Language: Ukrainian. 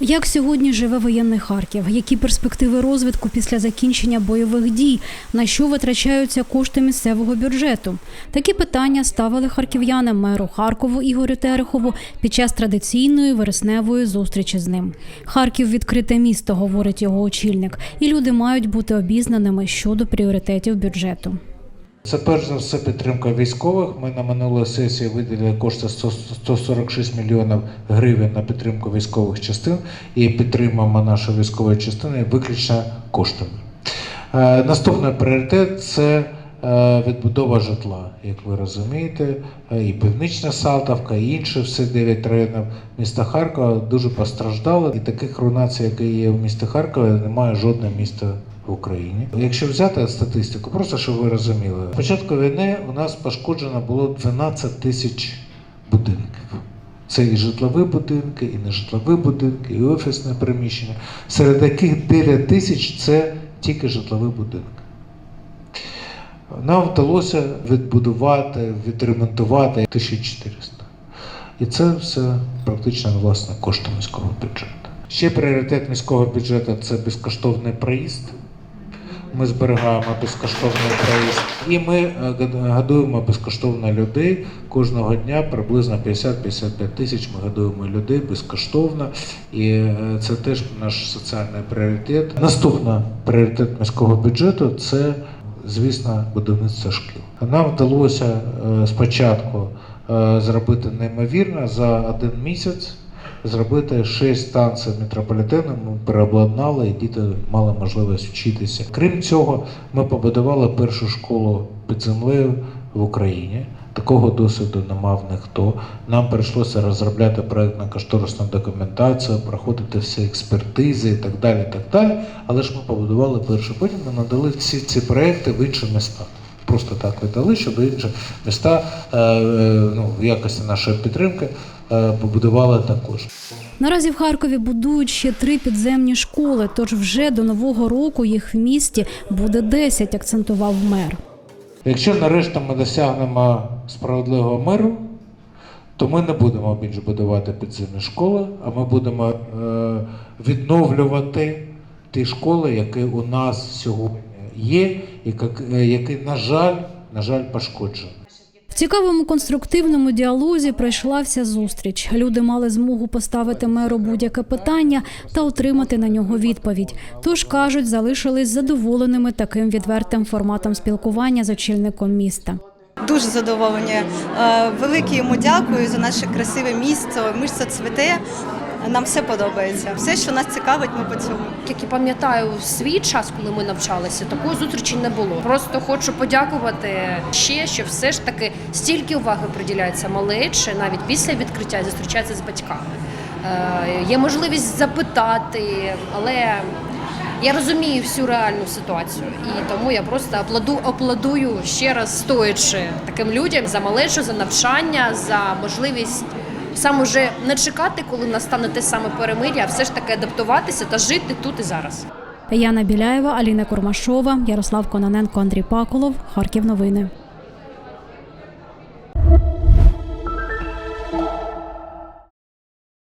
Як сьогодні живе воєнний Харків? Які перспективи розвитку після закінчення бойових дій? На що витрачаються кошти місцевого бюджету? Такі питання ставили харків'яни меру Харкову Ігорю Терехову під час традиційної вересневої зустрічі з ним. Харків відкрите місто, говорить його очільник, і люди мають бути обізнаними щодо пріоритетів бюджету. Це перш за все підтримка військових. Ми на минулій сесії виділили кошти 100 146 мільйонів гривень на підтримку військових частин і підтримуємо нашу військову частину виключно коштами. Е, Наступний пріоритет це е, відбудова житла. Як ви розумієте, Е, і Північна Салтовка, і інші всі 9 районів міста Харкова дуже постраждали. І таких руйнацій, які є в місті Харкові, немає жодного міста в Україні. Якщо взяти статистику, просто щоб ви розуміли, з початку війни у нас пошкоджено було 12 тисяч будинків. Це і житлові будинки, і нежитлові будинки, і офісне приміщення, серед яких 9 тисяч це тільки житлові будинки. Нам вдалося відбудувати, відремонтувати 1400. І це все практично власне кошти міського бюджету. Ще пріоритет міського бюджету це безкоштовний проїзд. Ми зберігаємо безкоштовний проїзд. І ми е, годуємо безкоштовно людей кожного дня приблизно 50-55 тисяч. Ми годуємо людей безкоштовно. І е, це теж наш соціальний пріоритет. Наступний пріоритет міського бюджету це, звісно, будівництво шкіл. Нам вдалося е, спочатку зробити неймовірно за один місяць зробити шість станцій метрополітену. Ми переобладнали, і діти мали можливість вчитися. Крім цього, ми побудували першу школу під землею в Україні. Такого досвіду не мав ніхто. Нам прийшлося розробляти проєктно-кошторисну документацію, проходити всі експертизи і так далі. так далі. Але ж ми побудували першу. Потім ми надали всі ці проекти в інші міста. Просто так віддали, щоб інші міста е, е, ну, в якості нашої підтримки е, побудували також. Наразі в Харкові будують ще три підземні школи, тож вже до нового року їх в місті буде 10, акцентував мер. Якщо нарешті ми досягнемо справедливого миру, то ми не будемо більше будувати підземні школи, а ми будемо е, відновлювати ті школи, які у нас сьогодні є, і е, які, на жаль, на жаль, пошкоджені. Цікавому конструктивному діалозі пройшла вся зустріч. Люди мали змогу поставити меру будь-яке питання та отримати на нього відповідь. Тож кажуть, залишились задоволеними таким відвертим форматом спілкування з очільником міста. Дуже задоволені. Е, Велике йому дякую за наше красиве місто. Мишця цвіте. Нам все подобається. Все, що нас цікавить, ми по цьому. Як я пам'ятаю, в свій час, коли ми навчалися, такої зустрічі не було. Просто хочу подякувати ще, що все ж таки стільки уваги приділяється малечі, навіть після відкриття зустрічається з батьками. Е, є можливість запитати, але я розумію всю реальну ситуацію, і тому я просто апладу, аплодую ще раз стоячи таким людям за малечу, за навчання, за можливість саме вже не чекати, коли настане те саме перемир'я, а все ж таки адаптуватися та жити тут і зараз. Яна Біляєва, Аліна Курмашова, Ярослав Кононенко, Андрій Паколов. Харків новини.